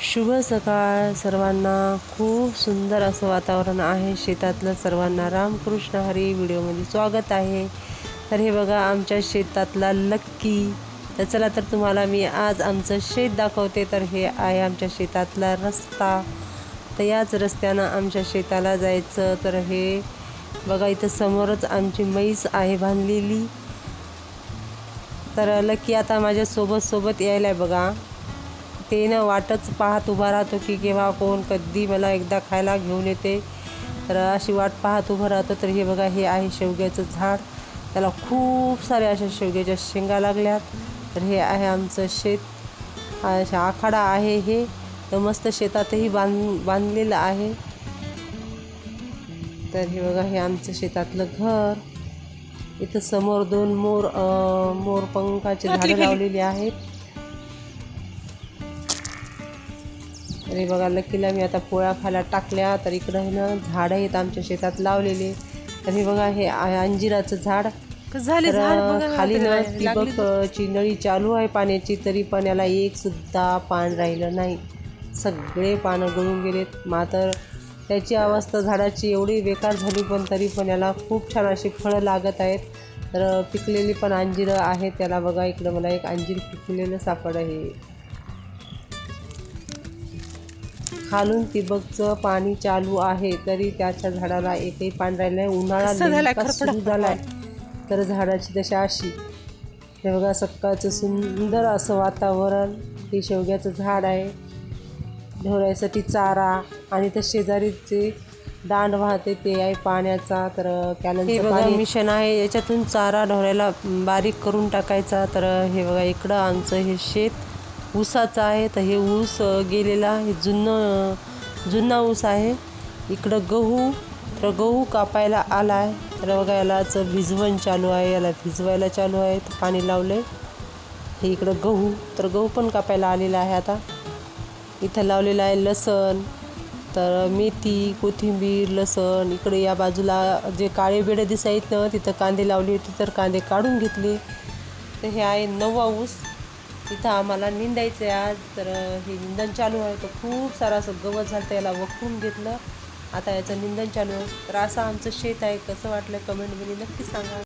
शुभ सकाळ. सर्वांना खूप सुंदर असं वातावरण आहे. शेतातलं सर्वांना रामकृष्ण हरी व्हिडिओमध्ये स्वागत आहे. तर हे बघा आमच्या शेतातला लक्की. तर चला तर तुम्हाला मी आज आमचं शेत दाखवते. तर हे आहे आमच्या शेतातला रस्ता. तर याच रस्त्यानं आमच्या शेताला जायचं. तर हे बघा इथं समोरच आमची म्हैस आहे बांधलेली. तर लक्की आता माझ्यासोबत सोबत यायला आहे बघा. ते ना वाटच पाहत उभा राहतो की केव्हा कोण कधी मला एकदा खायला घेऊन येते. तर अशी वाट पाहत उभं राहतो. तर हे बघा हे आहे शेवग्याचं झाड. त्याला खूप साऱ्या अशा शेवग्याच्या शेंगा लागल्यात. तर हे आहे आमचं शेत. अशा आखाडा आहे हे. तर मस्त शेतातही बांध बांधलेलं आहे. तर हे बघा हे आमचं शेतातलं घर. इथं समोर दोन मोर मोरपंखाची झाडं लावलेली आहेत. तर बघा लकीला मी आता पोळ्या खायला टाकल्या तर इकडं हे ना झाडं आहेत आमच्या शेतात लावलेले. तर हे बघा हे अंजिराचं झाड. झाले तर खाली ना ठिबकची नळी चालू आहे पाण्याची तरी पण याला एक सुद्धा पान राहिलं नाही. सगळे पानं गळून गेलेत. मात्र त्याची अवस्था झाडाची एवढी बेकार झाली पण तरी पण याला खूप छान अशी फळं लागत आहेत. तर पिकलेली पण अंजिरं आहेत. त्याला बघा इकडं मला एक अंजीर पिकलेलं सापड आहे. खालून तिबकचं पाणी चालू आहे तरी त्याच्या झाडाला एकही पान राहिलं नाही. उन्हाळा सुरू झालाय. तर झाडाची दशा अशी. हे बघा सकाळचं सुंदर असं वातावरण. हे शेवग्याचं झाड आहे. ढोरायसाठी चारा आणि त्या शेजारीचे दांड वाहते ते आहे पाण्याचा. तर पाणी मिशन आहे. याच्यातून चारा ढोरायला बारीक करून टाकायचा. तर हे बघा इकडं आमचं हे शेत ऊसाचं आहे तर हे ऊस गेलेला हे जुनं जुना ऊस आहे. इकडं गहू तर गहू कापायला आला आहे. तर बघा यालाच भिजवण चालू आहे याला भिजवायला चालू आहे तर पाणी लावलं आहे हे इकडं गहू तर गहू पण कापायला आलेला आहे आता. इथं लावलेलं आहे लसण तर मेथी कोथिंबीर लसण. इकडे या बाजूला जे काळे बेडे दिसायत ना तिथं कांदे लावले होते तर कांदे काढून घेतले. तर हे आहे नवा ऊस. इथं आम्हाला निंदायचं आहे आज. तर हे निंदन चालू आहे. तर खूप सारं असं गवत झालं तर याला वखून घेतलं. आता याचं निंदन चालू आहे. तर असं आमचं शेत आहे. कसं वाटलं कमेंटमध्ये नक्की सांगा.